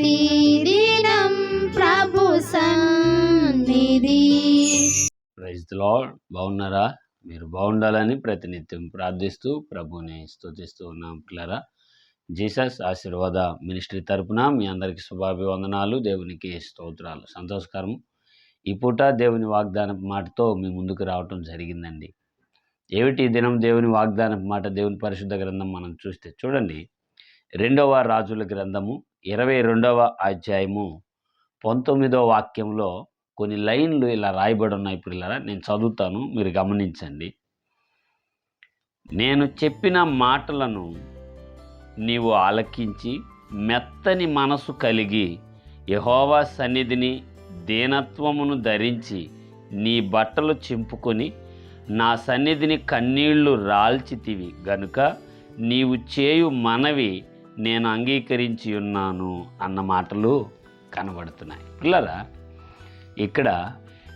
ప్రతిదినం ప్రభు సన్నిధి. Praise lord బాగున్నారా? మీరు బాగుండాలని ప్రతినిత్యం ప్రార్థిస్తూ ప్రభుని స్తుతిస్తూ ఉన్నాం పిల్లరా. జీసస్ ఆశీర్వాద మినిస్ట్రీ తరపున మీ అందరికీ శుభాభివందనాలు దేవునికి స్తోత్రాలు. సంతోషకరం. ఈ పూట దేవుని వాగ్దాన మాటతో మీ ముందుకు రావటం జరిగిందండి. ఏమిటి ఈ దినం దేవుని వాగ్దాన మాట దేవుని పరిశుద్ధ గ్రంథం మనం చూస్తే చూడండి. రెండవ రాజుల గ్రంథము ఇరవై రెండవ అధ్యాయము పంతొమ్మిదవ వాక్యంలో కొన్ని లైన్లు ఇలా రాయబడి ఉన్నాయి పిల్లరా నేను చదువుతాను మీరు గమనించండి. నేను చెప్పిన మాటలను నీవు ఆలకించి మెత్తని మనసు కలిగి యహోవా సన్నిధిని దీనత్వమును ధరించి నీ బట్టలు చింపుకొని నా సన్నిధిని కన్నీళ్ళు రాల్చితివి. గనుక నీవు చేయు మనవి నేను అంగీకరించి ఉన్నాను అన్న మాటలు కనబడుతున్నాయి. పిల్లరా ఇక్కడ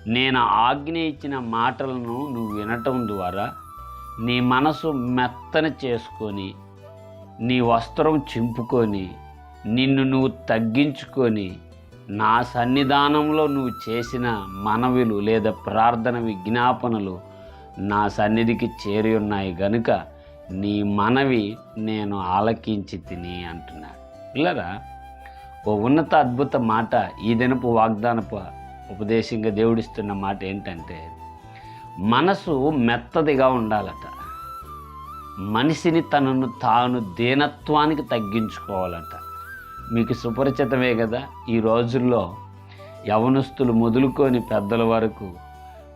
నేను ఆజ్ఞ ఇచ్చిన మాటలను నువ్వు వినటం ద్వారా నీ మనసు మెత్తన చేసుకొని నీ వస్త్రం చింపుకొని నిన్ను నువ్వు తగ్గించుకొని నా సన్నిధానంలో నువ్వు చేసిన మనవిలు లేదా ప్రార్థన విజ్ఞాపనలు నా సన్నిధికి చేరి ఉన్నాయి గనుక నీ మనవి నేను ఆలకించి తిని అంటున్నాడు. పిల్లరా ఓ ఉన్నత అద్భుత మాట ఈ దినపు వాగ్దానపు ఉపదేశంగా దేవుడిస్తున్న మాట ఏంటంటే మనసు మెత్తదిగా ఉండాలట. మనిషిని తనను తాను దీనత్వానికి తగ్గించుకోవాలట. మీకు సుపరిచితమే కదా ఈ రోజుల్లో యవనస్తులు మొదలుకొని పెద్దల వరకు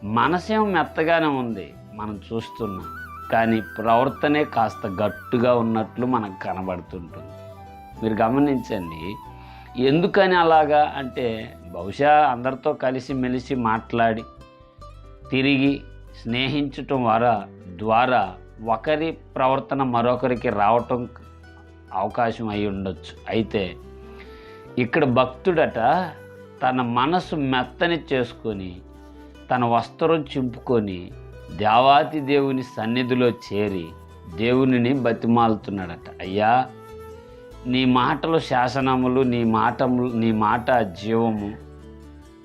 మనసేం మెత్తగానే ఉంది మనం చూస్తున్నాం. కానీ ప్రవర్తనే కాస్త గట్టుగా ఉన్నట్లు మనకు కనబడుతుంటుంది. మీరు గమనించండి ఎందుకని అలాగా అంటే బహుశా అందరితో కలిసి మెలిసి మాట్లాడి తిరిగి స్నేహించటం ద్వారా ద్వారా ఒకరి ప్రవర్తన మరొకరికి రావటం అవకాశం అయి ఉండొచ్చు. అయితే ఇక్కడ భక్తుడట తన మనసు మెత్తని చేసుకొని తన వస్త్రం చింపుకొని దేవాతి దేవుని సన్నిధిలో చేరి దేవునిని బతిమాలుతున్నాడట. అయ్యా నీ మాటలు శాసనములు నీ మాటములు నీ మాట జీవము.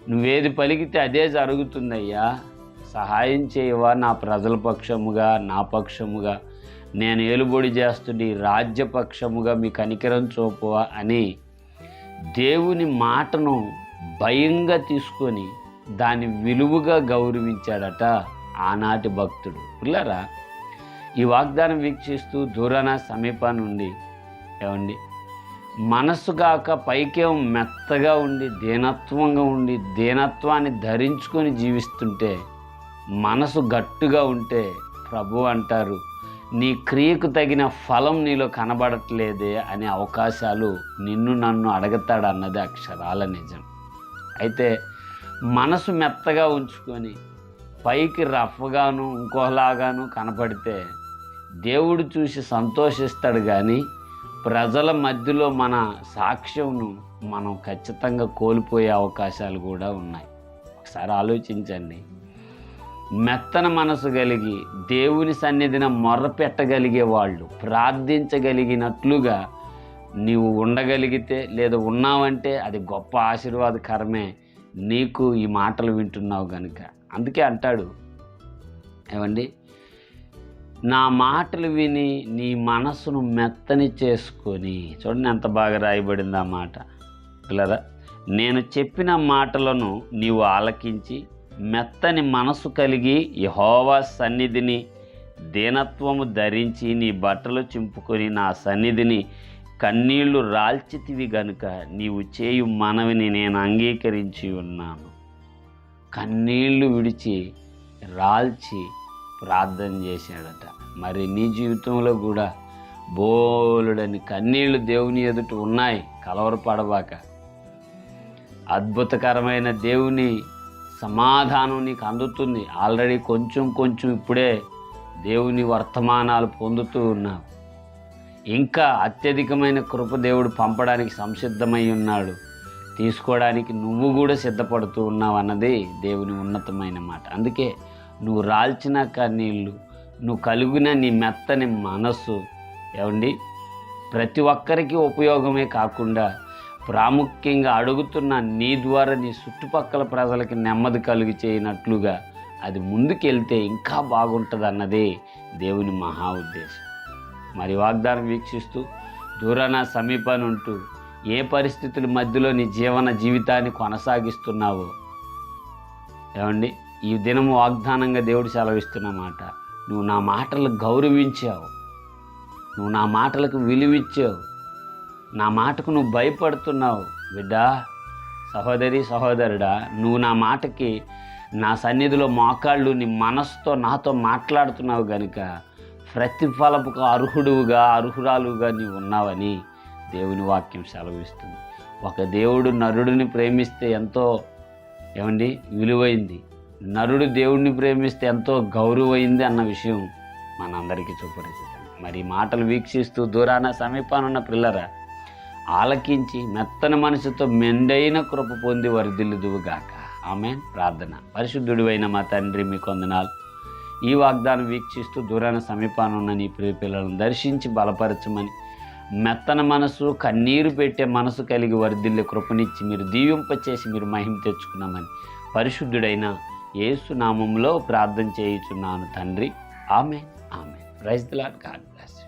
నువ్వేది పలికితే అదే జరుగుతుందయ్యా. సహాయం చేయవా నా ప్రజల పక్షముగా నా పక్షముగా. నేను ఏలుబడి చేస్తుండి రాజ్యపక్షముగా మీ కనికరం చూపవా అని దేవుని మాటను భయంగా తీసుకొని దాని విలువగా గౌరవించాడట. ఆనాటి భక్తుడు. పిల్లరా ఈ వాగ్దానం వీక్షిస్తూ దూరాన సమీపా నుండి ఏమండి మనస్సు కాక పైకేం మెత్తగా ఉండి దీనత్వంగా ఉండి దీనత్వాన్ని ధరించుకొని జీవిస్తుంటే మనసు గట్టుగా ఉంటే ప్రభు అంటారు నీ క్రియకు తగిన ఫలం నీలో కనబడట్లేదే అనే అవకాశాలు నిన్ను నన్ను అడగతాడు అన్నది అక్షరాల నిజం. అయితే మనసు మెత్తగా ఉంచుకొని పైకి రఫ్గాను ఇంకోలాగాను కనపడితే దేవుడు చూసి సంతోషిస్తాడు కానీ ప్రజల మధ్యలో మన సాక్ష్యంను మనం ఖచ్చితంగా కోల్పోయే అవకాశాలు కూడా ఉన్నాయి. ఒకసారి ఆలోచించండి. మెత్తన మనసు కలిగి దేవుని సన్నిధిన మొర్ర పెట్టగలిగే వాళ్ళు ప్రార్థించగలిగినట్లుగా నీవు ఉండగలిగితే లేదా ఉన్నావంటే అది గొప్ప ఆశీర్వాదకరమే. నీకు ఈ మాటలు వింటున్నావు కనుక అందుకే అంటాడు. ఏమండి? నా మాటలు విని నీ మనసును మెత్తని చేసుకొని చూడండి ఎంత బాగా రాయబడింది ఆ మాట. పిల్లరా నేను చెప్పిన మాటలను నీవు ఆలకించి మెత్తని మనసు కలిగి యహోవా సన్నిధిని దీనత్వము ధరించి నీ బట్టలు చింపుకొని నా సన్నిధిని కన్నీళ్ళు రాల్చితివి గనుక నీవు చేయు మనవిని నేను అంగీకరించి ఉన్నాను. కన్నీళ్ళు విడిచి రాల్చి ప్రార్థన చేశాడట. మరి నీ జీవితంలో కూడా బోలుడని కన్నీళ్ళు దేవుని ఎదుట ఉన్నాయి. కలవరపడబాక అద్భుతకరమైన దేవుని సమాధానం నీకు అందుతుంది. ఆల్రెడీ కొంచెం కొంచెం ఇప్పుడే దేవుని వర్తమానాలు పొందుతూ ఉన్నావు. ఇంకా అత్యధికమైన కృప దేవుడు పంపడానికి సంసిద్ధమై ఉన్నాడు. తీసుకోవడానికి నువ్వు కూడా సిద్ధపడుతూ ఉన్నావు అన్నది దేవుని ఉన్నతమైన మాట. అందుకే నువ్వు రాల్చిన కన్నీళ్ళు నువ్వు కలిగిన నీ మెత్తని మనస్సు ఏమండి? ప్రతి ఒక్కరికి ఉపయోగమే కాకుండా ప్రాముఖ్యంగా అడుగుతున్న నీ ద్వారా నీ చుట్టుపక్కల ప్రజలకి నెమ్మది కలుగు చేయనట్లుగా అది ముందుకెళ్తే ఇంకా బాగుంటుంది అన్నదే దేవుని మహా ఉద్దేశం. మరి వాగ్దానం వీక్షిస్తూ దూరాన సమీపాన్ని ఉంటూ ఏ పరిస్థితుల మధ్యలో నీ జీవన జీవితాన్ని కొనసాగిస్తున్నావో? ఏమండి ఈ దినం వాగ్దానంగా దేవుడు సెలవిస్తున్నమాట నువ్వు నా మాటలు గౌరవించావు. నువ్వు నా మాటలకు విలువిచ్చావు. నా మాటకు నువ్వు భయపడుతున్నావు. బిడ్డా సహోదరి సహోదరుడా నువ్వు నా మాటకి నా సన్నిధిలో మోకాళ్ళు నీ మనసుతో నాతో మాట్లాడుతున్నావు గనుక ప్రతిఫలపుకు అర్హుడుగా అర్హురాలుగా నీవు ఉన్నావని దేవుని వాక్యం సెలవిస్తుంది. ఒక దేవుడు నరుడిని ప్రేమిస్తే ఎంతో ఏమండి? విలువైంది. నరుడు దేవుడిని ప్రేమిస్తే ఎంతో గౌరవైంది అన్న విషయం మనందరికీ చూపరిచింది మరి మాటలు వీక్షిస్తూ దూరాన సమీపాన ఉన్న పిల్లరా ఆలకించి మెత్తని మనసుతో మెండైన కృప పొంది వరిదిల్లుదువుగాక. ఆమె ప్రార్థన. పరిశుద్ధుడు అయిన మా తండ్రి మీ కొందనాలు. ఈ వాగ్దానం వీక్షిస్తూ దూరాన సమీపాన ఉన్న నీ ప్రియ పిల్లలను దర్శించి బలపరచమని మెత్తన మనసు కన్నీరు పెట్టే మనసు కలిగి వర్ధిల్లే కృపనిచ్చి మీరు దీవింపచేసి మీరు మహిమ తెచ్చుకున్నామని పరిశుద్ధుడైన యేసునామంలో ప్రార్థన చేయుచున్నాను తండ్రి. ఆమె ఆమె రైస్ ది గాడ్ బ్లెస్